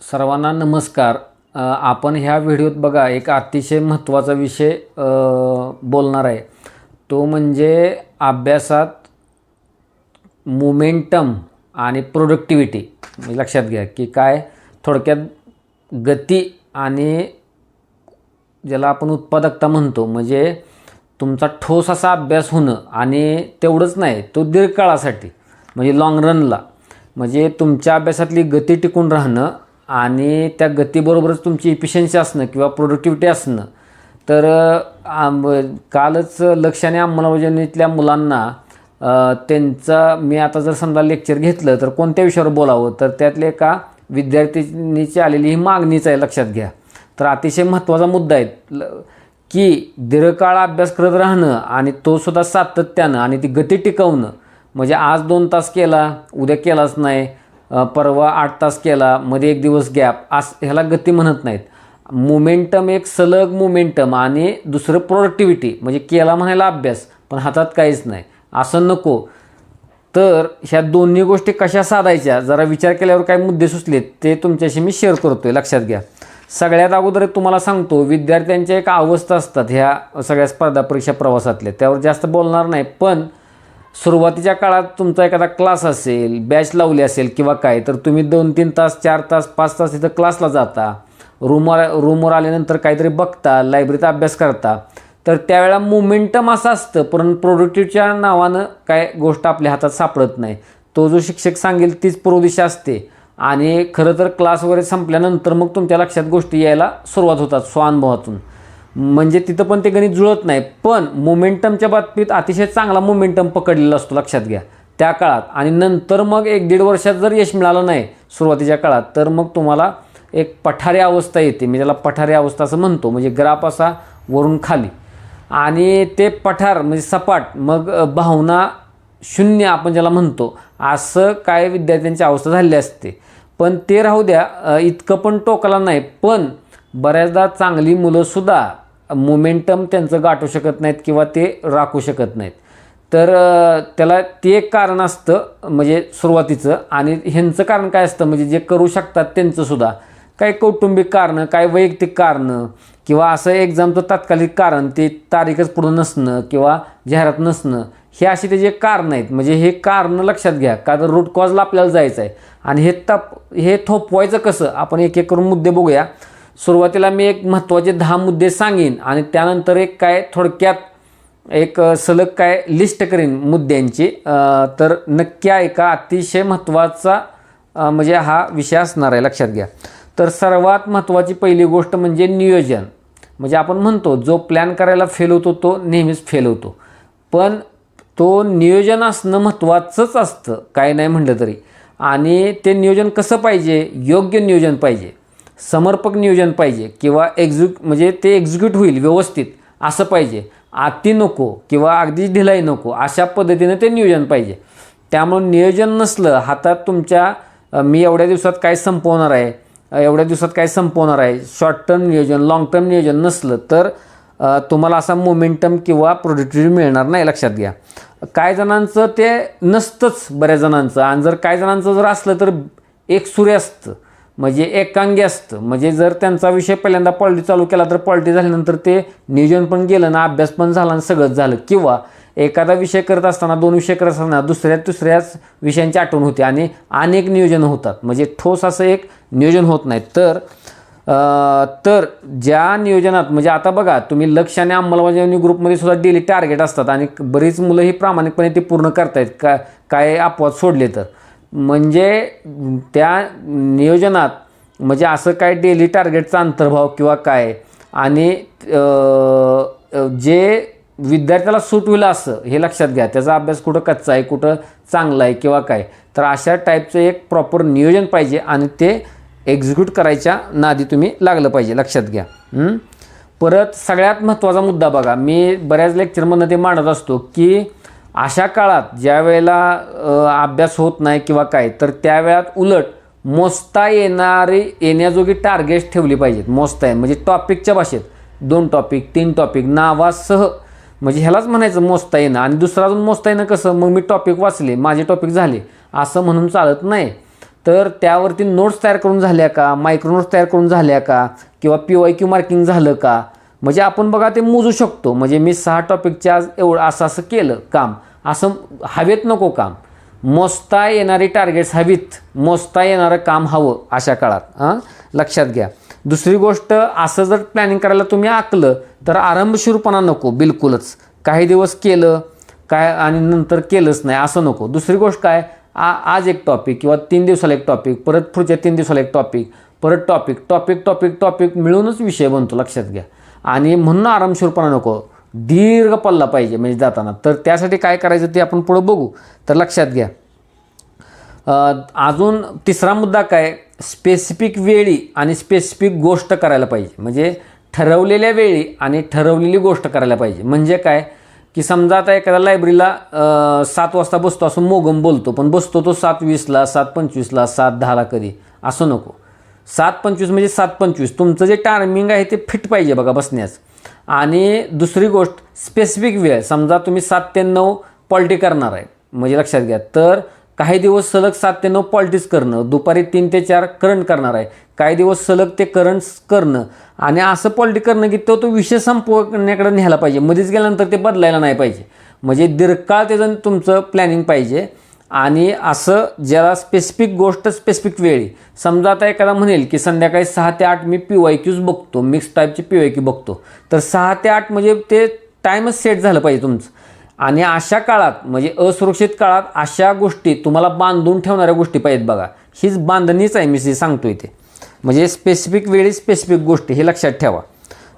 सर्वांना नमस्कार. आपण ह्या व्हिडिओत बघा एक अतिशय महत्त्वाचा विषय बोलणार आहे. तो म्हणजे अभ्यासात मोमेंटम आणि प्रोडक्टिव्हिटी. म्हणजे लक्षात घ्या की काय थोडक्यात गती आणि ज्याला आपण उत्पादकता म्हणतो. म्हणजे तुमचा ठोस असा अभ्यास होणं आणि तेवढंच नाही तो दीर्घकाळासाठी म्हणजे लाँग रनला म्हणजे तुमच्या अभ्यासातली गती टिकून राहणं आणि त्या गतीबरोबरच तुमची इफिशियन्सी असणं किंवा प्रोडक्टिव्हिटी असणं. तर कालच लक्ष आणि अंमलबजावणीतल्या मुलांना त्यांचा मी आता जर समजा लेक्चर घेतलं तर कोणत्या विषयावर बोलावं? तर त्यातले एका विद्यार्थिनीची आलेली ही मागणीच आहे लक्षात घ्या. तर अतिशय महत्त्वाचा मुद्दा आहे ल- की दीर्घकाळ अभ्यास करत राहणं आणि तो सुद्धा सातत्यानं आणि ती गती टिकवणं. म्हणजे आज दोन तास केला उद्या केलाच नाही. परवा आठ तास केला मध्ये एक दिवस गॅप अस ह्याला गती म्हणत नाहीत. मोमेंटम एक सलग मोमेंटम आणि दुसरं प्रोडक्टिव्हिटी म्हणजे केला म्हणायला अभ्यास पण हातात काहीच नाही. असं नको. तर ह्या दोन्ही गोष्टी कशा साधायच्या जरा विचार केल्यावर काय मुद्दे सुचलेत ते तुमच्याशी मी शेअर करतो आहे लक्षात घ्या. सगळ्यात अगोदर तुम्हाला सांगतो विद्यार्थ्यांच्या एक अवस्था असतात ह्या सगळ्या स्पर्धा परीक्षा प्रवासातल्या. त्यावर जास्त बोलणार नाही पण सुरुवातीच्या काळात तुमचा एखादा क्लास असेल बॅच लावली असेल किंवा काय तर तुम्ही दोन तीन तास चार तास पाच तास तिथं क्लासला जाता. रूमवर रूमवर आल्यानंतर काहीतरी बघता लायब्ररीत अभ्यास करता. तर त्यावेळेला मोमेंटम असं असतं पण प्रोडक्टिव्हच्या नावानं काय गोष्ट आपल्या हातात सापडत नाही. तो जो शिक्षक सांगेल तीच प्रोदिशा असते. आणि खरं तर क्लास वगैरे संपल्यानंतर मग तुमच्या लक्षात गोष्टी यायला सुरुवात होतात स्वानुभवातून. म्हणजे तिथं पण ते गणित जुळत नाही. पण मोमेंटमच्या बाबतीत अतिशय चांगला मोमेंटम पकडलेला असतो लक्षात घ्या. त्या काळात. आणि नंतर मग एक दीड वर्षात जर यश मिळालं नाही सुरुवातीच्या काळात तर मग तुम्हाला एक पठारी अवस्था येते. मी त्याला पठारी अवस्था असं म्हणतो. म्हणजे ग्राफ असा वरून खाली. आणि ते पठार म्हणजे सपाट मग भावना शून्य आपण ज्याला म्हणतो असं काय विद्यार्थ्यांची अवस्था झालेली असते. पण ते राहू द्या इतकं पण टोकाला नाही. पण बऱ्याचदा चांगली मुलंसुद्धा मोमेंटम त्यांचं गाठू शकत नाहीत किंवा ते राखू शकत नाहीत. तर त्याला ते एक कारण असतं म्हणजे सुरुवातीचं. आणि ह्यांचं कारण काय असतं म्हणजे जे करू शकतात त्यांचंसुद्धा काही कौटुंबिक कारणं काय वैयक्तिक कारणं किंवा असं एक्झामचं तात्कालिक कारण ते तारीखच पुढं नसणं किंवा जाहिरात नसणं हे अशी त्याचे जे कारणं आहेत. म्हणजे हे कारणं लक्षात घ्या का तर रूट कॉजला आपल्याला जायचं आहे आणि हे तप हे थोपवायचं कसं? आपण एक एक करून मुद्दे बघूया. सुरुवातीला मी एक महत्त्वाचे दहा मुद्दे सांगेन आणि त्यानंतर एक काय थोडक्यात एक सलग काय लिस्ट करीन मुद्द्यांची. तर नक्की ऐका अतिशय महत्त्वाचा म्हणजे हा विषय असणार आहे लक्षात घ्या. तर सर्वात महत्त्वाची पहिली गोष्ट म्हणजे नियोजन. म्हणजे आपण म्हणतो जो प्लॅन करायला फेल होतो तो नेहमीच फेल होतो. पण तो नियोजन असणं महत्त्वाचंच असतं काय नाही म्हटलं तरी. आणि ते नियोजन कसं पाहिजे? योग्य नियोजन पाहिजे. समर्पक नियोजन पाहिजे किंवा एक्झिक्यू म्हणजे ते एक्झिक्यूट होईल व्यवस्थित असं पाहिजे. अति नको किंवा अगदी ढिलाई नको अशा पद्धतीनं ते नियोजन पाहिजे. त्यामुळे नियोजन नसलं हातात तुमच्या मी एवढ्या दिवसात काय संपवणार आहे एवढ्या दिवसात काय संपवणार आहे शॉर्ट टर्म नियोजन लाँग टर्म नियोजन नसलं तर तुम्हाला असा मोमेंटम किंवा प्रोडक्टिव्हिटी मिळणार नाही लक्षात घ्या. काय जणांचं ते नसतंच बऱ्याच जणांचं. आणि जर काय जणांचं जर असलं तर एक सूर्य असतं म्हणजे एकांगी असतं. म्हणजे जर त्यांचा विषय पहिल्यांदा पॉलिटी चालू केला तर पॉलिटी झाल्यानंतर ते नियोजन पण गेलं ना अभ्यास पण झाला आणि सगळंच झालं. किंवा एखादा विषय करत असताना दोन विषय करत असताना दुसऱ्या दुसऱ्याच विषयांची आठवण होते आणि अनेक नियोजन होतात. म्हणजे ठोस असं एक नियोजन होत नाही. तर तर ज्या नियोजनात म्हणजे आता बघा तुम्ही लक्ष आणि अंमलबजावणी ग्रुपमध्ये सुद्धा डेली टार्गेट असतात आणि बरीच मुलं ही प्रामाणिकपणे ते पूर्ण करतायत. का काय अपवाद सोडले तर. म्हणजे त्या नियोजनात म्हणजे असं काय डेली टार्गेटचा अंतर्भाव किंवा काय? आणि जे विद्यार्थ्याला सूट होईल असं हे लक्षात घ्या. त्याचा अभ्यास कुठं कच्चा आहे कुठं चांगला आहे किंवा काय? तर अशा टाईपचं एक प्रॉपर नियोजन पाहिजे आणि ते एक्झिक्यूट करायच्या नादी तुम्ही लागलं पाहिजे लक्षात घ्या. परत सगळ्यात महत्त्वाचा मुद्दा बघा. मी बऱ्याच लेक्चरमधनं ते मांडत असतो की अशा काळात ज्या वेळेला अभ्यास होत नाही किंवा काय तर त्यावेळात उलट मोजता येणारी येण्याजोगी टार्गेट ठेवली पाहिजेत. मोजता येईल म्हणजे टॉपिकच्या भाषेत. दोन टॉपिक तीन टॉपिक नावासह. म्हणजे ह्यालाच म्हणायचं मोजता येणं. आणि दुसरा अजून मोजता येणं कसं? मग मी टॉपिक वाचले माझे टॉपिक झाले. असं म्हणून चालत नाही. तर त्यावरती नोट्स तयार करून झाल्या का? मायक्रो नोट्स तयार करून झाल्या का? किंवा पी वाय क्यू मार्किंग झालं का? म्हणजे आपण बघा ते मोजू शकतो. म्हणजे मी सहा टॉपिकच्या आज एवढं असं असं केलं काम. असं हवेत नको काम. मोजता येणारी टार्गेट्स हवीत. मोजता येणारं काम हवं अशा काळात हां? लक्षात घ्या. दुसरी गोष्ट असं जर प्लॅनिंग करायला तुम्ही आखलं तर आरंभशीरपणा नको बिलकुलच. काही दिवस केलं काय आणि नंतर केलंच नाही असं नको. दुसरी गोष्ट काय आ आज एक टॉपिक किंवा तीन दिवसाला एक टॉपिक परत पुढच्या तीन दिवसाला एक टॉपिक परत टॉपिक टॉपिक टॉपिक टॉपिक मिळूनच विषय बनतो लक्षात घ्या. आणि म्हणून आरामशीरपणा नको. दीर्घ पल्ला पाहिजे म्हणजे जाताना. तर त्यासाठी काय करायचं ते आपण पुढं बघू. तर लक्षात घ्या. अजून तिसरा मुद्दा काय? स्पेसिफिक वेळी आणि स्पेसिफिक गोष्ट करायला पाहिजे. म्हणजे ठरवलेल्या वेळी आणि ठरवलेली गोष्ट करायला पाहिजे. म्हणजे काय? की समजा आता एखाद्या लायब्ररीला सात वाजता बसतो असं मोगम बोलतो. पण बसतो तो सात वीसला सात पंचवीसला सात दहाला कधी? असं नको. सात पंचवीस म्हणजे सात पंचवीस. तुमचं जे टायमिंग आहे ते फिट पाहिजे बघा बसण्यास. आणि दुसरी गोष्ट स्पेसिफिक वेळ. समजा तुम्ही सात ते नऊ पॉल्टी करणार आहे. म्हणजे लक्षात घ्या. तर काही दिवस सलग सात ते नऊ पॉलिटिक्स करणं. दुपारी तीन ते चार करंट करणार आहे. काही दिवस सलग ते करंट करणं. आणि असं पॉलिटिक करणं की तो तो विषय संपवण्याकडे न्यायला पाहिजे. मध्येच गेल्यानंतर ते बदलायला नाही पाहिजे. म्हणजे दीर्घकाळ त्याचं तुमचं प्लॅनिंग पाहिजे. आणि असं ज्याला स्पेसिफिक गोष्ट स्पेसिफिक वेळी समजा आता एखादा म्हणेल की संध्याकाळी सहा ते आठ मी पी वाय क्यूज बघतो मिक्स टाईपचे पी वाय क्यू बघतो. तर सहा ते आठ म्हणजे ते टाईमच सेट झालं पाहिजे तुमचं. आणि अशा काळात म्हणजे असुरक्षित काळात अशा गोष्टी तुम्हाला बांधून ठेवणाऱ्या गोष्टी पाहिजेत बघा. हीच बांधणीच आहे मी जी सांगतो इथे म्हणजे स्पेसिफिक वेळी स्पेसिफिक गोष्टी हे लक्षात ठेवा.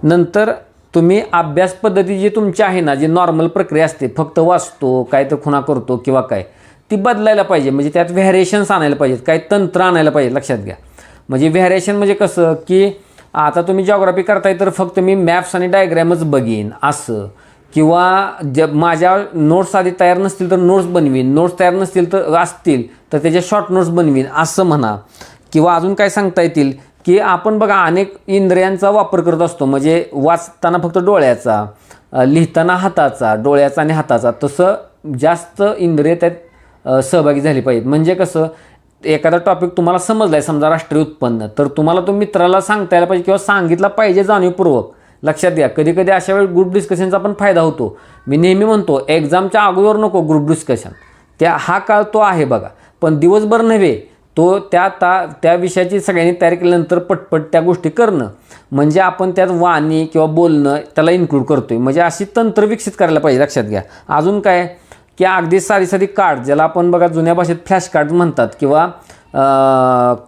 नंतर तुम्ही अभ्यास पद्धती जी तुमची आहे ना जी नॉर्मल प्रक्रिया असते फक्त वाचतो काय तर खुणा करतो किंवा काय ती बदलायला पाहिजे. म्हणजे त्यात व्हॅरिएशन्स आणायला पाहिजेत. काही तंत्र आणायला पाहिजे लक्षात घ्या. म्हणजे व्हॅरिएशन म्हणजे कसं की आता तुम्ही जॉग्राफी करताय तर फक्त मी मॅप्स आणि डायग्रॅमच बघीन. असं. किंवा ज माझ्या नोट्स आधी तयार नसतील तर नोट्स बनवीन. नोट्स तयार नसतील तर असतील तर त्याच्या शॉर्ट नोट्स बनवीन. असं म्हणा. किंवा अजून काय सांगता येतील की आपण बघा अनेक इंद्रियांचा वापर करत असतो. म्हणजे वाचताना फक्त डोळ्याचा लिहिताना हाताचा डोळ्याचा आणि हाताचा. तसं जास्त इंद्रिय त्यात सहभागी झाली पाहिजेत. म्हणजे कसं एखादा टॉपिक तुम्हाला समजला आहे समजा राष्ट्रीय उत्पन्न तर तुम्हाला तो मित्राला सांगता यायला पाहिजे किंवा सांगितला पाहिजे जाणीवपूर्वक. लक्षात घ्या कधी कधी अशा वेळी ग्रुप डिस्कशनचा पण फायदा होतो. मी नेहमी म्हणतो एक्झामच्या अगोदर नको ग्रुप डिस्कशन त्या हा काळ तो आहे बघा. पण दिवसभर नव्हे तो त्या ता त्या विषयाची सगळ्यांनी तयार केल्यानंतर पटपट त्या गोष्टी करणं. म्हणजे आपण त्यात वाणी किंवा बोलणं त्याला इन्क्लूड करतोय. म्हणजे अशी तंत्र विकसित करायला पाहिजे लक्षात घ्या. अजून काय? की अगदी साधी साधी कार्ड ज्याला आपण बघा जुन्या भाषेत फ्लॅश कार्ड म्हणतात किंवा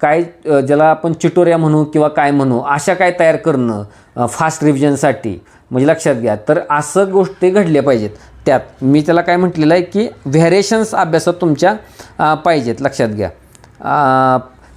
काय ज्याला आपण चिटोऱ्या म्हणू किंवा काय म्हणू अशा काय तयार करणं फास्ट रिव्हिजनसाठी म्हणजे लक्षात घ्या. तर असं गोष्टी घडल्या पाहिजेत. त्यात मी त्याला काय म्हटलेलं आहे की व्हेरिएशन्स अभ्यासात तुमच्या पाहिजेत लक्षात घ्या.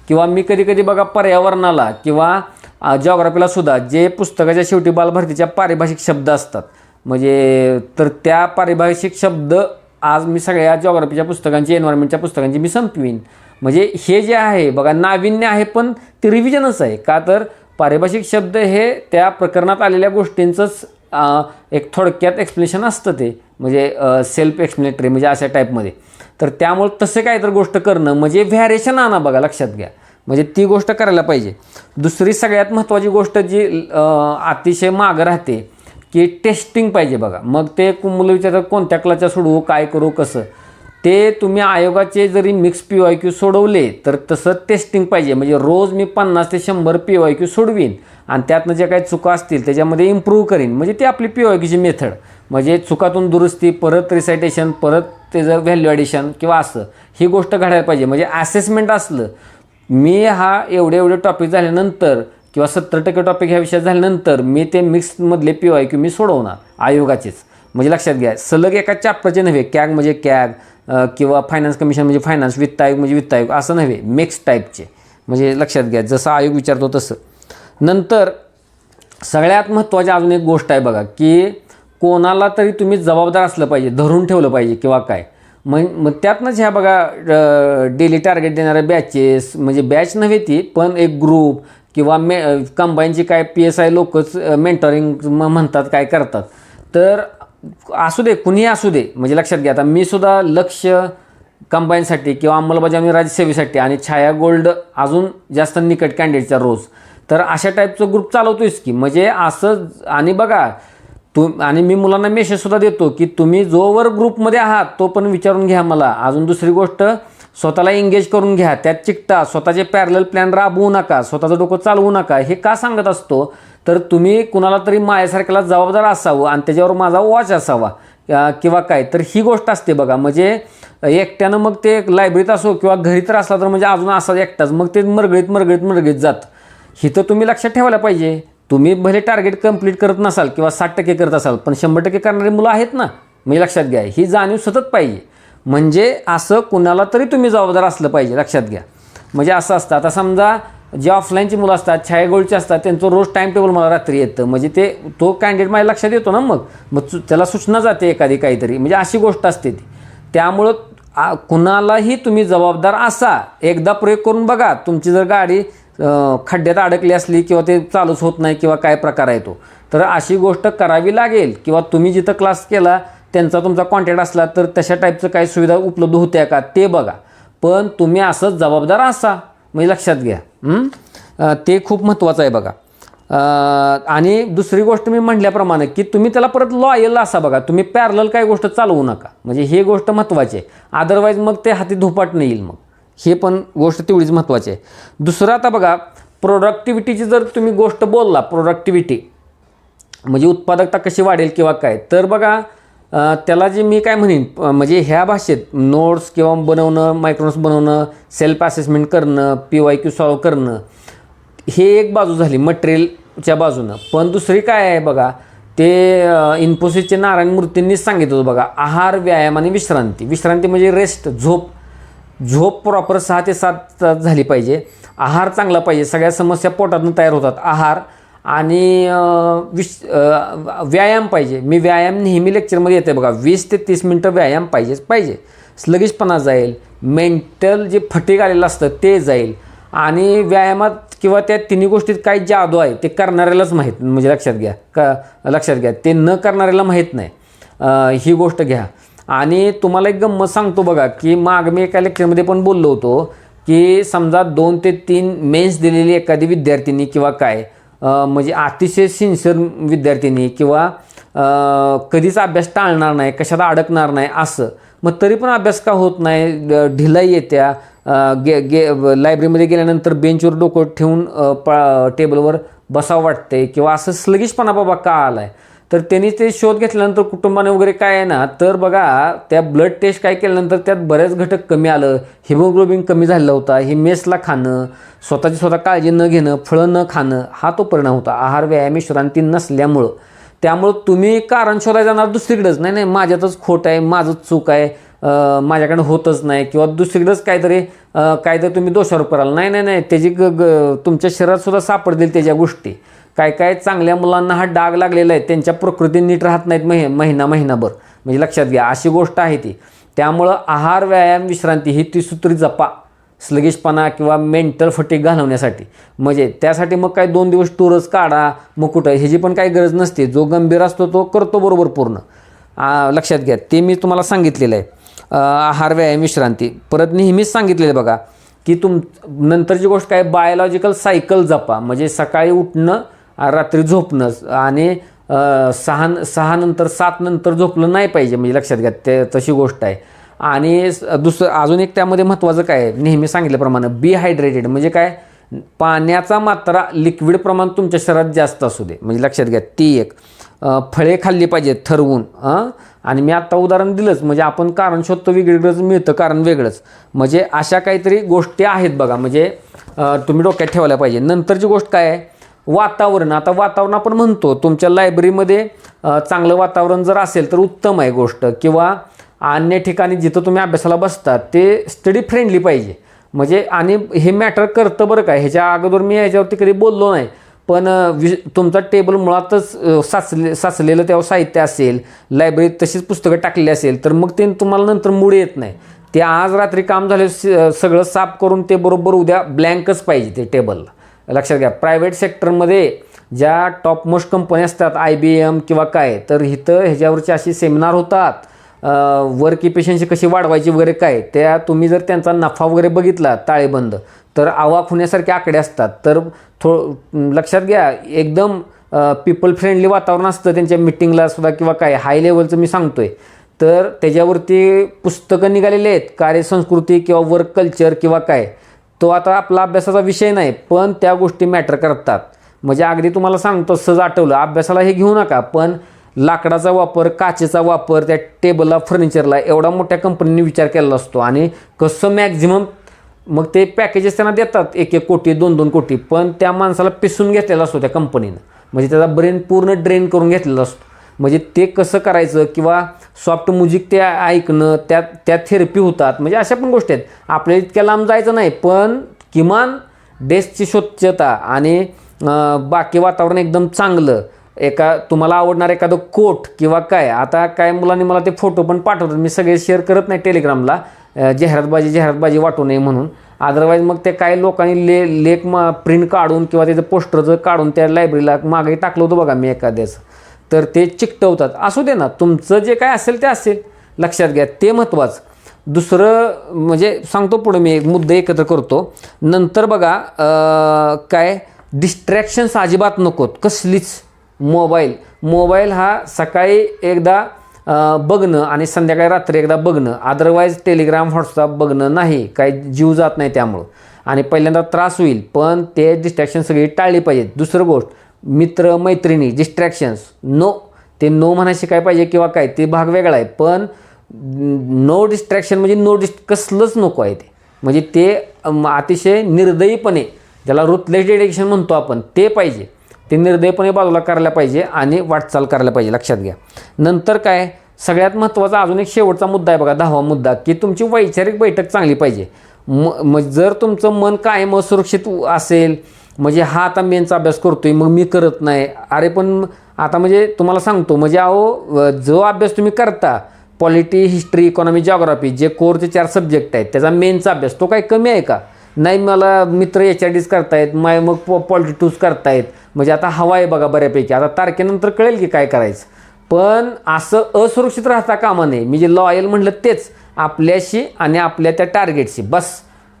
किंवा मी कधी कधी बघा पर्यावरणाला किंवा जॉग्राफीला सुद्धा जे पुस्तकाच्या शेवटी बालभारतीच्या पारिभाषिक शब्द असतात म्हणजे तर त्या पारिभाषिक शब्द आज मी सगळ्या जॉग्राफीच्या पुस्तकांची एन्व्हायरमेंटच्या पुस्तकांची मी संपवीन. म्हणजे हे जे आहे बघा नाविन्य आहे पण ते रिव्हिजनच आहे. का तर पारिभाषिक शब्द हे त्या प्रकरणात आलेल्या गोष्टींचंच एक थोडक्यात एक्सप्लेनेशन असतं ते. म्हणजे सेल्फ एक्सप्लेनेटरी म्हणजे अशा टाईपमध्ये तर त्यामुळे तसे काय तर गोष्ट करणं म्हणजे व्हॅरिएशन आणा बघा लक्षात घ्या. म्हणजे ती गोष्ट करायला पाहिजे. दुसरी सगळ्यात महत्त्वाची गोष्ट जी अतिशय मागं राहते की टेस्टिंग पाहिजे बघा. मग ते मुलं विचारतात कोणत्या क्लाच्या सोडवू? काय करू? कसं? ते तुम्ही आयोगाचे जरी मिक्स पी वाय क्यू सोडवले तर तसं टेस्टिंग पाहिजे. म्हणजे रोज मी पन्नास ते शंभर पी वाय क्यू सोडवीन आणि त्यातनं ज्या काही चुका असतील त्याच्यामध्ये इम्प्रूव्ह करीन. म्हणजे ती आपली पी वाय क्यूची मेथड म्हणजे चुकातून दुरुस्ती परत रिसायटेशन परत त्याचं व्हॅल्यू ॲडिशन किंवा असं ही गोष्ट घडायला पाहिजे. म्हणजे ॲसेसमेंट असलं मी हा एवढे एवढे टॉपिक झाल्यानंतर किंवा सत्तर टक्के टॉपिक ह्या विषयात झाल्यानंतर मी ते मिक्समधले पी आय क्यू मी सोडवणार आयोगाचेच. म्हणजे लक्षात घ्या सलग एका चॅप्टरचे नव्हे कॅग म्हणजे कॅग किंवा फायनान्स कमिशन म्हणजे फायनान्स वित्त आयोग म्हणजे वित्त आयोग असं नव्हे मिक्स टाईपचे म्हणजे लक्षात घ्या जसं आयोग विचारतो तसं. नंतर सगळ्यात महत्त्वाची अजून एक गोष्ट आहे बघा की कोणाला तरी तुम्ही जबाबदार असलं पाहिजे धरून ठेवलं पाहिजे किंवा काय. मग मग त्यातनंच ह्या बघा डेली टार्गेट देणाऱ्या बॅचेस म्हणजे बॅच नव्हे ती पण एक ग्रुप किंवा मे कंबाईनची काय पी एस आय लोकच मेंटरिंग म्हणतात काय करतात. तर असू दे कुणीही असू दे म्हणजे लक्षात घ्या आता मी सुद्धा लक्ष कंबाईनसाठी किंवा अंमलबजावणी राज्यसेवेसाठी आणि छाया गोल्ड अजून जास्त निकट कॅन्डिडेटचा रोज. तर अशा टाईपचं ग्रुप चालवतोयस की म्हणजे असं आणि बघा तू आणि मी मुलांना मेसेजसुद्धा देतो की तुम्ही जोवर ग्रुपमध्ये आहात तो पण विचारून घ्या मला. अजून दुसरी गोष्ट स्वतःला एंगेज करून घ्या त्यात चिकटा स्वतःचे पॅरल प्लॅन राबवू नका स्वतःचं डोकं चालवू नका हे का सांगत असतो? तर तुम्ही कुणाला तरी माझ्यासारख्याला जबाबदार असावं आणि त्याच्यावर माझा वॉच असावा किंवा काय? तर ही गोष्ट असते बघा म्हणजे एकट्यानं मग ते लायब्ररीत असो किंवा घरी तर असला तर म्हणजे अजून असा एकटाच मग ते मरगळीत मरगळीत मरगळीत जात. ही तर तुम्ही लक्षात ठेवायला पाहिजे. तुम्ही भले टार्गेट कंप्लीट करत नसाल किंवा साठ टक्के करत असाल पण शंभर टक्के करणारी मुलं आहेत ना? म्हणजे लक्षात घ्या ही जाणीव सतत पाहिजे. म्हणजे असं कुणाला तरी तुम्ही जबाबदार असलं पाहिजे लक्षात घ्या. म्हणजे असं असतं. आता समजा जे ऑफलाईनची मुलं असतात छायागोळची असतात त्यांचं रोज टाईम टेबल मला रात्री येतं. म्हणजे ते तो कॅन्डिडेट माझ्या लक्षात येतो ना मग. मग त्याला सूचना जाते एखादी काहीतरी. म्हणजे अशी गोष्ट असते ती. त्यामुळं आ- कुणालाही तुम्ही जबाबदार असा. एकदा प्रयोग करून बघा. तुमची जर गाडी खड्ड्यात अडकली असली किंवा ते चालूच होत नाही किंवा काय प्रकार आहे तो. तर अशी गोष्ट करावी लागेल. किंवा तुम्ही जिथं क्लास केला त्यांचा तुमचा कॉन्टॅक्ट असला तर तशा टाईपचं काही सुविधा उपलब्ध होत्या का? ते बघा. पण तुम्ही असंच जबाबदार असा. म्हणजे लक्षात घ्या. ते खूप महत्त्वाचं आहे बघा. आणि दुसरी गोष्ट मी म्हटल्याप्रमाणे की तुम्ही त्याला परत लॉयल असा बघा. तुम्ही पॅरल काही गोष्ट चालवू नका. म्हणजे हे गोष्ट महत्त्वाची आहे. अदरवाईज मग ते हाती धुपाट नाही येईल मग. हे पण गोष्ट तेवढीच महत्त्वाची आहे. दुसरं आता बघा प्रोडक्टिव्हिटीची जर तुम्ही गोष्ट बोलला प्रोडक्टिव्हिटी म्हणजे उत्पादकता कशी वाढेल किंवा काय तर बघा त्याला जे मी काय म्हणेन म्हणजे ह्या भाषेत नोट्स किंवा बनवणं मायक्रोन्स बनवणं सेल्फ असेसमेंट करणं पी वाय क्यू सॉल्व करणं हे एक बाजू झाली मटेरियलच्या बाजूनं. पण दुसरी काय आहे बघा ते इन्फोसिसचे नारायण मूर्तींनीच सांगितलं होतं बघा आहार व्यायाम आणि विश्रांती. विश्रांती म्हणजे रेस्ट झोप. झोप प्रॉपर सहा ते सात तास झाली पाहिजे. आहार चांगला पाहिजे. सगळ्या समस्या पोटातून तयार होतात. आहार आणि विश व्यायाम पाहिजे. मी व्यायाम नेहमी लेक्चरमध्ये येते बघा. वीस ते तीस मिनटं व्यायाम पाहिजेच पाहिजे. स्लगिशपणा जाईल. मेंटल जे फटीक आलेलं असतं ते जाईल. आणि व्यायामात किंवा त्या तिन्ही गोष्टीत काय जादू आहे ते करणाऱ्यालाच माहीत म्हणजे लक्षात घ्या. का लक्षात घ्या. ते न करणाऱ्याला माहीत नाही. ही गोष्ट घ्या. आणि तुम्हाला एक गंमत सांगतो बघा की माग मी एका लेक्चरमध्ये पण बोललो होतो की समजा दोन ते तीन मेन्स दिलेली एखादी विद्यार्थिनी किंवा काय म्हणजे अतिशय सिन्सिअर विद्यार्थिनी किंवा कधीच अभ्यास टाळणार नाही कशात अडकणार नाही असं. मग तरी पण अभ्यास का होत नाही? ढिलाई येत्या. गे गे लायब्ररीमध्ये गेल्यानंतर बेंचवर डोकं ठेवून प पा टेबलवर बसावं वाटते किंवा असं स्लगिशपणा बाबा का आलाय? तर त्यांनी ते शोध घेतल्यानंतर कुटुंबाने वगैरे काय आहे ना तर बघा त्या ब्लड टेस्ट काय केल्यानंतर त्यात बरेच घटक कमी आलं. हिमोग्लोबिन कमी झालेला होता हे मेसला खाणं स्वतःची स्वतः काळजी न घेणं फळं न खाणं हा तो परिणाम होता. आहार व्यायाम श्रांती नसल्यामुळं. त्यामुळं तुम्ही कारण शोधायला जाणार दुसरीकडेच. नाही नाही माझ्यातच खोट आहे माझंच चूक आहे माझ्याकडे होतच नाही किंवा दुसरीकडेच काहीतरी काहीतरी तुम्ही दोषारोप कराल. नाही नाही नाही त्याची ग ग तुमच्या शरीरात सुद्धा सापडतील त्याच्या गोष्टी. काय काय चांगल्या मुलांना हा डाग लागलेला आहे त्यांच्या प्रकृती नीट राहत नाहीत महि महिना महिनाभर. म्हणजे लक्षात घ्या अशी गोष्ट आहे ती. त्यामुळं आहार व्यायाम विश्रांती ही त्रिसूत्री जपा. स्लगिशपणा किंवा मेंटल फटीक घालवण्यासाठी. म्हणजे त्यासाठी मग काय दोन दिवस टूरच काढा मग कुठं? ह्याची पण काही गरज नसते. जो गंभीर असतो तो करतो बरोबर पूर्ण. लक्षात घ्या. ते मी तुम्हाला सांगितलेलं आहे. आहार व्यायाम विश्रांती. परत नेहमीच सांगितलेलं आहे बघा की तुम नंतरची गोष्ट काय? बायोलॉजिकल सायकल जपा. म्हणजे सकाळी उठणं रात्री झोपणं. आणि सहा सहा नंतर सात नंतर झोपलं नाही पाहिजे म्हणजे लक्षात घ्या ते तशी गोष्ट आहे. आणि स- दुसरं अजून एक त्यामध्ये महत्त्वाचं काय नेहमी सांगितल्याप्रमाणे बीहायड्रेटेड म्हणजे काय? पाण्याचा मात्रा लिक्विड प्रमाण तुमच्या शरीरात जास्त असू दे. म्हणजे लक्षात घ्या ती एक. फळे खाल्ली पाहिजेत ठरवून आणि मी आत्ता उदाहरण दिलंच म्हणजे आपण कारण शोधतो वेगळंच मिळतं कारण वेगळंच. म्हणजे अशा काहीतरी गोष्टी आहेत बघा म्हणजे तुम्ही डोक्यात ठेवायला पाहिजे. नंतरची गोष्ट काय आहे? वातावरण. आता वातावरण आपण म्हणतो तुमच्या लायब्ररीमध्ये चांगलं वातावरण जर असेल तर उत्तम आहे गोष्ट. किंवा अन्य ठिकाणी जिथं तुम्ही अभ्यासाला बसतात ते स्टडी फ्रेंडली पाहिजे. म्हणजे आणि हे मॅटर करतं बरं काय ह्याच्या अगोदर मी ह्याच्यावरती कधी बोललो नाही. पण वि तुमचा टेबल मुळातच साचले साचलेलं तेव्हा साहित्य असेल लायब्ररीत तशीच पुस्तकं टाकलेली असेल तर मग ते तुम्हाला नंतर मूड येत नाही. ते आज रात्री काम झाले स- सगळं साफ करून ते बरोबर उद्या ब्लँकच पाहिजे ते टेबलला लक्षात घ्या प्रायव्हेट सेक्टरमध्ये ज्या टॉप मोस्ट कंपनी असतात आय बी एम किंवा काय तर इथं ह्याच्यावरची असे सेमिनार होतात. वर्क इफिशियन्सी कशी वाढवायची वगैरे काय त्या तुम्ही जर त्यांचा नफा वगैरे बघितला ताळेबंद तर आवाक होण्यासारखे आकडे असतात. तर थो लक्षात घ्या एकदम पीपल फ्रेंडली वातावरण असतं त्यांच्या मिटिंगला सुद्धा किंवा काय हाय लेवलचं मी सांगतोय. तर त्याच्यावरती पुस्तकं निघालेली आहेत कार्यसंस्कृती किंवा वर्क कल्चर किंवा काय. तो आता आपला अभ्यासाचा विषय नाही पण त्या गोष्टी मॅटर करतात. म्हणजे अगदी तुम्हाला सांगतो सहज आठवलं अभ्यासाला हे घेऊ नका पण लाकडाचा वापर काचेचा वापर त्या टेबलला फर्निचरला एवढा मोठ्या कंपनीने विचार केलेला असतो. आणि कसं मॅक्झिमम मग ते पॅकेजेस त्यांना देतात एक एक कोटी दोन दोन कोटी पण त्या माणसाला पिसून घेतलेला असतो त्या कंपनीनं म्हणजे त्याचा ब्रेन पूर्ण ड्रेन करून घेतलेला असतो. म्हणजे ते कसं करायचं किंवा सॉफ्ट म्युझिक ते ऐकणं त्या त्या थेरपी होतात. म्हणजे अशा पण गोष्टी आहेत. आपल्याला इतक्या लांब जायचं नाही पण किमान डेस्कची स्वच्छता आणि बाकी वातावरण एकदम चांगलं. एका तुम्हाला आवडणार एखादं कोट किंवा काय. आता काय मुलांनी मला ते फोटो पण पाठवतात. मी सगळे शेअर करत नाही टेलिग्रामला जाहिरातबाजी जाहिरातबाजी वाटू नये म्हणून. अदरवाईज मग ते काय लोकांनी ले लेख मा प्रिंट काढून किंवा त्याचं पोस्टरचं काढून त्या लायब्ररीला मागे टाकलं होतं बघा मी एखाद्याचं. तर ते चिकटवतात. असू दे ना तुमचं जे काय असेल ते असेल. लक्षात घ्या ते महत्त्वाचं दुसरं म्हणजे सांगतो पुढे मी एक मुद्दे एकत्र करतो. नंतर बघा काय? डिस्ट्रॅक्शन्स अजिबात नकोत. कसलीच. मोबाईल. मोबाईल हा सकाळी एकदा बघणं आणि संध्याकाळी रात्री एकदा बघणं. अदरवाईज टेलिग्राम व्हॉट्सअप बघणं नाही. काही जीव जात नाही त्यामुळं. आणि पहिल्यांदा त्रास होईल पण ते डिस्ट्रॅक्शन सगळी टाळली पाहिजेत. दुसरं गोष्ट मित्र मैत्रिणी डिस्ट्रॅक्शन्स नो ते नो म्हणायचे काय पाहिजे किंवा काय ते भाग वेगळा आहे. पण नो डिस्ट्रॅक्शन म्हणजे नो डिस्ट कसलंच नको आहे ते. म्हणजे ते अतिशय निर्दयीपणे ज्याला रुथलेस डेडिकेशन म्हणतो आपण ते पाहिजे. ते निर्दयपणे बाजूला करायला पाहिजे आणि वाटचाल करायला पाहिजे लक्षात घ्या. नंतर काय सगळ्यात महत्त्वाचा अजून एक शेवटचा मुद्दा आहे बघा दहावा मुद्दा की तुमची वैचारिक बैठक चांगली पाहिजे. म म जर तुमचं मन कायम असुरक्षित असेल म्हणजे हा आता मेनचा अभ्यास करतोय मग मी करत नाही. अरे पण आता म्हणजे तुम्हाला सांगतो म्हणजे अहो जो अभ्यास तुम्ही करता पॉलिटी हिस्ट्री इकॉनॉमी जॉग्राफी जे कोरचे चार सब्जेक्ट आहेत त्याचा मेनचा अभ्यास तो काही कमी आहे का? नाही मला मित्र एच आर डीज करतायत माय मग पॉ पॉलिटी टूज करतायत. म्हणजे आता हवा आहे बघा बऱ्यापैकी. आता तारखेनंतर कळेल की काय करायचं. पण असं असुरक्षित राहता कामा नये. मी जे लॉयल म्हटलं तेच आपल्याशी आणि आपल्या त्या टार्गेटशी बस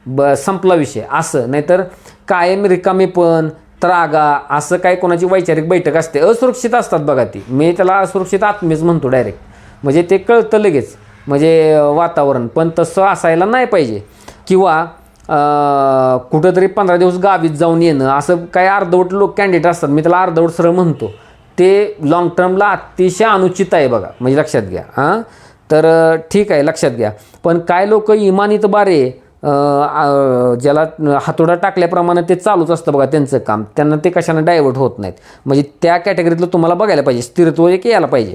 ब संपला विषय. असं. नाहीतर कायम रिकामेपण त्रागा असं काय कोणाची वैचारिक बैठक असते. असुरक्षित असतात बघा ती. मी त्याला असुरक्षित आत्मीच म्हणतो डायरेक्ट म्हणजे ते कळतं लगेच. म्हणजे वातावरण. पण तसं असायला नाही पाहिजे. किंवा कुठंतरी पंधरा दिवस गावीत जाऊन येणं असं काय अर्धवट लोक कॅन्डिडेट असतात. मी त्याला अर्धवट सरळ म्हणतो. ते लॉंग टर्मला अतिशय अनुचित आहे बघा. म्हणजे लक्षात घ्या हां. तर ठीक आहे लक्षात घ्या. पण काय लोक इमानित बारे आहे ज्याला हातोडा टाकल्याप्रमाणे ते चालूच असतं बघा त्यांचं काम. त्यांना ते कशानं डायव्हर्ट होत नाहीत. म्हणजे त्या कॅटेगरीतलं तुम्हाला बघायला पाहिजे. स्थिरत्व एक यायला पाहिजे.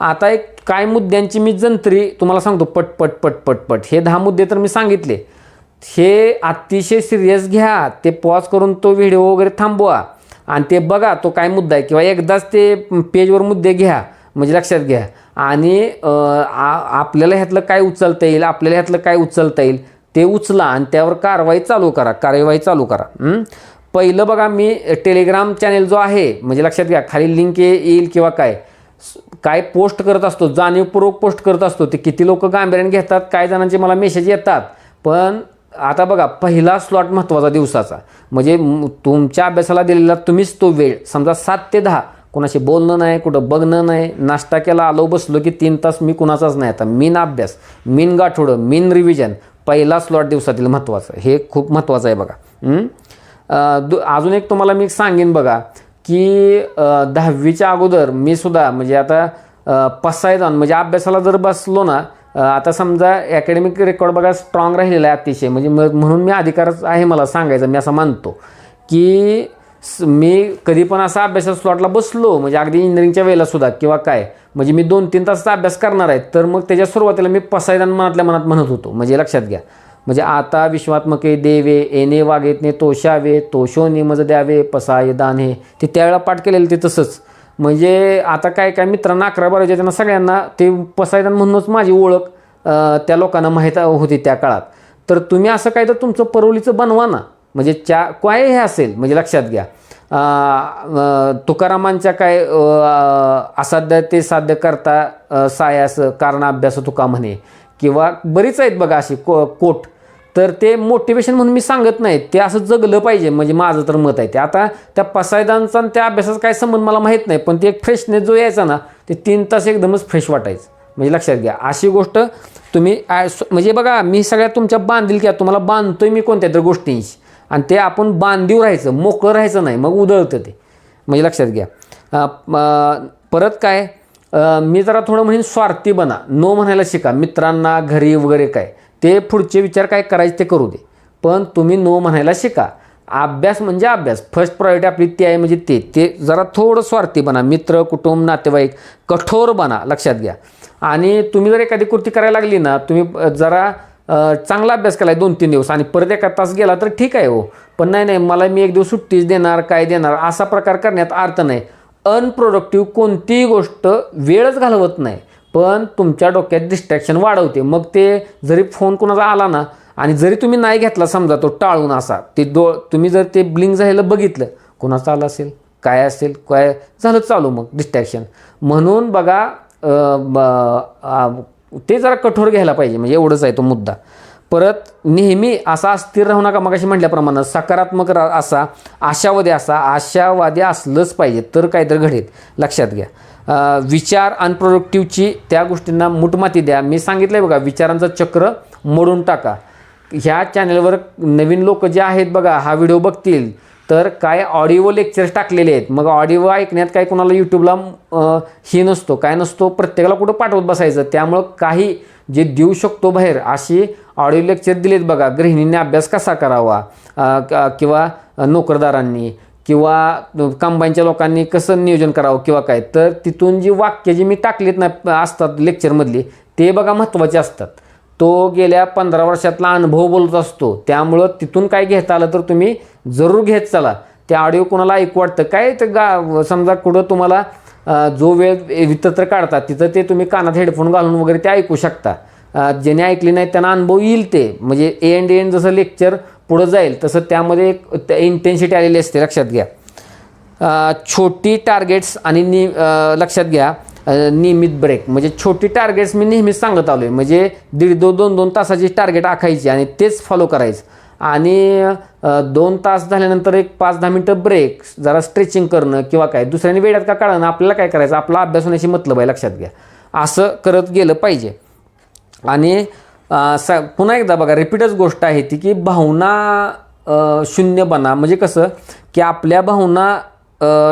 आता एक काय मुद्द्यांची मी जंत्री तुम्हाला सांगतो. पटपट पट पट हे दहा मुद्दे तर मी सांगितले. हे अतिशय सिरियस घ्या. ते पॉज करून तो व्हिडिओ वगैरे थांबवा. आणि ते बघा तो काय मुद्दा आहे. किंवा एकदाच ते पेजवर मुद्दे घ्या. म्हणजे लक्षात घ्या. आणि आ- आपल्याला ह्यातलं काय उचलता येईल? आपल्याला ह्यातलं काय उचलता येईल? ते उचला आणि त्यावर कारवाई चालू करा कार्यवाही चालू करा. पहिलं बघा मी टेलिग्राम चॅनेल जो आहे म्हणजे लक्षात घ्या खाली लिंक येईल किंवा काय काय पोस्ट करत असतो जाणीवपूर्वक पोस्ट करत असतो ते किती लोक गांभीर्याने घेतात काय जणांचे मला मेसेज येतात. पण आता बघा पहिला स्लॉट महत्त्वाचा दिवसाचा. म्हणजे तुमच्या अभ्यासाला दिलेला तुम्हीच तो वेळ. समजा सात ते दहा कोणाशी बोलणं नाही कुठं बघणं नाही नाश्ता केला आलो बसलो की तीन तास मी कुणाचाच नाही आता. मीन अभ्यास मीन गाठोडं मीन रिव्हिजन पहिला स्लॉट दिवसातील महत्त्वाचं हे खूप महत्त्वाचं आहे बघा. दु अजून एक तुम्हाला मी सांगेन बघा की दहावीच्या अगोदर मी सुद्धा म्हणजे आता पसाय जाऊन म्हणजे अभ्यासाला जर बसलो ना आता समजा अकॅडमिक रेकॉर्ड बघा स्ट्रॉंग राहिलेला आहे अतिशय. म्हणजे म्हणून मी अधिकारच आहे मला सांगायचं मी असं मानतो. की स- मी कधी पण असा अभ्यासाचा स्लॉटला बसलो म्हणजे अगदी इंजिनिअरिंगच्या वेळेला सुद्धा किंवा काय म्हणजे मी दोन तीन तासाचा अभ्यास करणार आहे तर मग त्याच्या सुरुवातीला मी पसायदान मनातल्या मनात म्हणत होतो म्हणजे लक्षात घ्या. म्हणजे आता विश्वात्मके देवे एने वागेतने तोषावे तोशोने मज द्यावे पसायदान हे. ते त्यावेळेला पाठ केलेलं ते तसंच. म्हणजे आता काय काय मित्रांना अकरा बाराच्या त्यांना सगळ्यांना ते पसायदान म्हणूनच माझी ओळख त्या लोकांना माहीत होती त्या काळात. तर तुम्ही असं काय तर तुमचं परवलीचं बनवा ना. म्हणजे च्या क्वाय हे असेल म्हणजे लक्षात घ्या. तुकारामांच्या काय असाध्य ते साध्य करता सायास कारण अभ्यास तुका म्हणे किंवा बरीच आहेत बघा अशी को कोट. तर ते मोटिवेशन म्हणून मी सांगत नाही ते असं जगलं पाहिजे म्हणजे माझं तर मत आहे ते. आता त्या पसायदांचा आणि त्या अभ्यासाचा काय संबंध मला माहीत नाही पण ते एक फ्रेशनेस जो यायचा ना ते तीन तास एकदमच फ्रेश वाटायचं. म्हणजे लक्षात घ्या. अशी गोष्ट तुम्ही म्हणजे बघा मी सगळ्यात तुमच्या बांधील किंवा तुम्हाला बांधतोय मी कोणत्या तरी गोष्टींशी. आणि ते आपण बांधीव राहायचं मोकळं राहायचं नाही मग उधळतं ते. म्हणजे लक्षात घ्या. परत काय? मी जरा थोडं म्हणेन स्वार्थी बना नो म्हणायला शिका. मित्रांना घरी वगैरे काय. ते पुढचे विचार काय करायचे ते करू दे. पण तुम्ही नो म्हणायला शिका. अभ्यास म्हणजे अभ्यास. फर्स्ट प्रायोरिटी आपली ती आहे म्हणजे ते. ते जरा थोडं स्वार्थी बना मित्र कुटुंब नातेवाईक कठोर बना लक्षात घ्या. आणि तुम्ही जर एखादी कृती करायला लागली ना तुम्ही जरा चांगला अभ्यास केला आहे दोन तीन दिवस आणि परत एका तास गेला तर ठीक आहे हो. पण नाही नाही मला मी एक दिवस सुट्टीच देणार काय देणार असा प्रकार करण्यात अर्थ नाही. अनप्रोडक्टिव्ह कोणतीही गोष्ट वेळच घालवत नाही. पण तुमच्या डोक्यात डिस्ट्रॅक्शन वाढवते. मग ते जरी फोन कोणाचा आला ना आणि जरी तुम्ही नाही घेतला समजा तो टाळून असा ते डो तुम्ही जर ते ब्लिंक झालेलं बघितलं कोणाचा आला असेल काय असेल काय झालं चालू मग डिस्ट्रॅक्शन म्हणून बघा ब- ते जरा कठोर घ्यायला पाहिजे म्हणजे एवढंच आहे तो मुद्दा. परत नेहमी असा अस्थिर राहू नका मग अशी म्हटल्याप्रमाणे सकारात्मक रा असा आशावादी असा आशावादी असलंच पाहिजे तर काहीतरी घडेल. लक्षात घ्या. विचार अनप्रोडक्टिव्हची त्या गोष्टींना मुठमाती द्या. मी सांगितलं आहे बघा विचारांचं चक्र मोडून टाका. ह्या चॅनलवर नवीन लोक जे आहेत बघा हा व्हिडिओ बघतील. तर काय ऑडिओ लेक्चर्स टाकलेले आहेत. मग ऑडिओ ऐकण्यात काय कोणाला यूट्यूबला हे नसतो काय नसतो प्रत्येकाला कुठं पाठवत बसायचं. त्यामुळं काही जे देऊ शकतो बाहेर अशी ऑडिओ लेक्चर दिलेत बघा. गृहिणींनी अभ्यास कसा करावा? किंवा नोकरदारांनी किंवा कंबाईनच्या लोकांनी कसं नियोजन करावं किंवा काय? तर तिथून जी वाक्य जी मी टाकलीत ना असतात लेक्चरमधली ते बघा महत्त्वाचे असतात. तो गेल्या पंधरा वर्षातला अनुभव बोलत असतो. त्यामुळं तिथून काय घेता आलं तर तुम्ही जरूर घेत चला. ते ऑडिओ कोणाला ऐकू वाटतं? काय ते गा समजा कुठं तुम्हाला जो वेळ वितत्र काढतात तिथं ते तुम्ही कानात हेडफोन घालून वगैरे ते ऐकू शकता. ज्याने ऐकले नाही त्यांना अनुभव येईल ते. म्हणजे ए एंड एंड जसं लेक्चर पुढं जाईल तसं त्यामध्ये एक इंटेन्सिटी आलेली असते लक्षात घ्या. छोटी टार्गेट्स आणि नि लक्षात घ्या. नियमित ब्रेक म्हणजे छोटी टार्गेट्स मी नेहमीच सांगत आलो आहे म्हणजे दीड दो दोन दोन तासाची टार्गेट आखायची आणि तेच फॉलो करायचं. आणि दोन तास झाल्यानंतर एक पाच दहा मिनटं ब्रेक जरा स्ट्रेचिंग करणं किंवा काय. दुसऱ्याने वेळात का काढणं आपल्याला काय करायचं? आपला अभ्यास होण्याची मतलब आहे लक्षात घ्या. असं करत गेलं पाहिजे. आणि स पुन्हा एकदा बघा रिपीटच गोष्ट आहे ती की भावना शून्य बना. म्हणजे कसं? की आपल्या भावना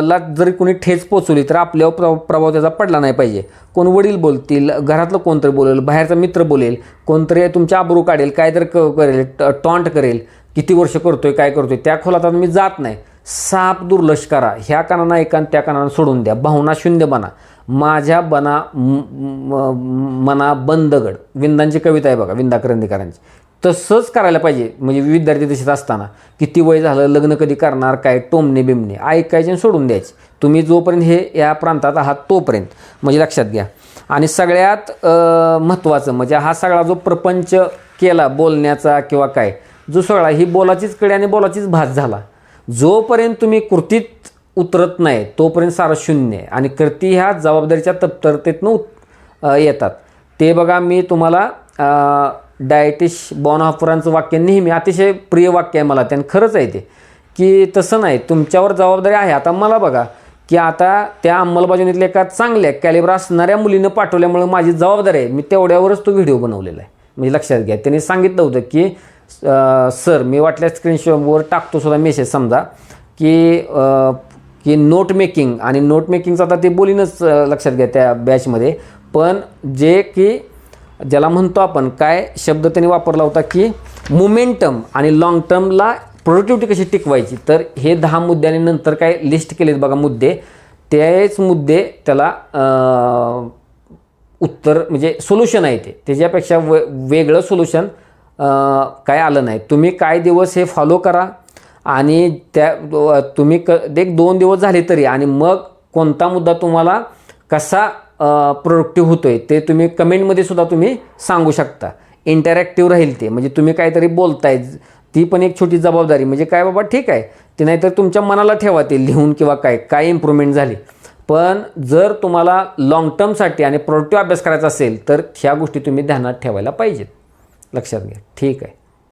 ला जरी कोणी ठेच पोचवली तर आपल्यावर प्र प्रभाव त्याचा पडला नाही पाहिजे. कोण वडील बोलतील घरातलं कोणतरी बोलेल बाहेरचा मित्र बोलेल कोणतरी तुमच्या आबरू काढेल काय तर क- करेल टॉन्ट करेल किती वर्ष करतोय काय करतोय त्या खोलात आता मी जात नाही. साप दुर्लक्ष करा ह्या कानांना एकान त्या कानांना सोडून द्या. भावना शून्य बना. माझ्या बना मना बंदगड. विंदांची कविता आहे बघा विंदा करंदीकरांची. तसंच करायला पाहिजे. म्हणजे विद्यार्थी तसेच असताना. किती वय झालं लग्न कधी करणार काय टोमणे बिमणे ऐकायचे आणि सोडून द्यायचे. तुम्ही जोपर्यंत हे या प्रांतात आहात तोपर्यंत. म्हणजे लक्षात घ्या. आणि सगळ्यात महत्त्वाचं म्हणजे हा सगळा जो प्रपंच केला बोलण्याचा किंवा काय जो सगळा ही बोलाचीच कडे आणि बोलाचीच भास झाला. जोपर्यंत तुम्ही कृतीत उतरत नाही तोपर्यंत सारं शून्य आहे. आणि कृती ह्या जबाबदारीच्या तत्परतेतनं येतात. ते बघा मी तुम्हाला डायटिश बॉनहापुरांचं वाक्य नेहमी अतिशय प्रिय वाक्य आहे मला त्यानं खरंच आहे ते. की तसं नाही तुमच्यावर जबाबदारी आहे. आता मला बघा की आता त्या अंमलबजावणीतल्या एका चांगल्या कॅलिबर असणाऱ्या मुलीनं पाठवल्यामुळे माझी जबाबदारी आहे. मी तेवढ्यावरच तो व्हिडिओ बनवलेला आहे. म्हणजे लक्षात घ्या. त्यांनी सांगितलं होतं की सर मी वाटल्या स्क्रीनशॉटवर टाकतो सुद्धा मेसेज समजा की की नोट मेकिंग आणि नोट मेकिंगचं आता ते बोलीनच लक्षात घ्या त्या बॅचमध्ये पण जे की ज्याला म्हणतो आपण काय शब्द त्यांनी वापरला होता की मोमेंटम आणि लॉंग टर्मला प्रोडक्टिव्हिटी कशी टिकवायची? तर हे दहा मुद्द्याने नंतर काय लिस्ट केलेत बघा मुद्दे. तेच मुद्दे त्याला उत्तर म्हणजे सोल्युशन आहे ते. त्याच्यापेक्षा व वेगळं सोल्युशन काय आलं नाही. तुम्ही काय दिवस हे फॉलो करा आणि त्या तुम्ही क एक दोन दिवस झाले तरी आणि मग कोणता मुद्दा तुम्हाला कसा प्रोडक्टिव्ह होतोय ते तुम्ही कमेंटमध्ये सुद्धा तुम्ही सांगू शकता. इंटरॅक्टिव्ह राहील ते. म्हणजे तुम्ही काहीतरी बोलताय ती पण एक छोटी जबाबदारी. म्हणजे काय बाबा ठीक आहे. ते नाहीतर तुमच्या मनाला ठेवा ते लिहून किंवा काय काय इम्प्रूव्हमेंट झाली. पण जर तुम्हाला लाँग टर्मसाठी आणि प्रोडक्टिव्ह अभ्यास करायचा असेल तर ह्या गोष्टी तुम्ही ध्यानात ठेवायला पाहिजेत. लक्षात घ्या. ठीक आहे.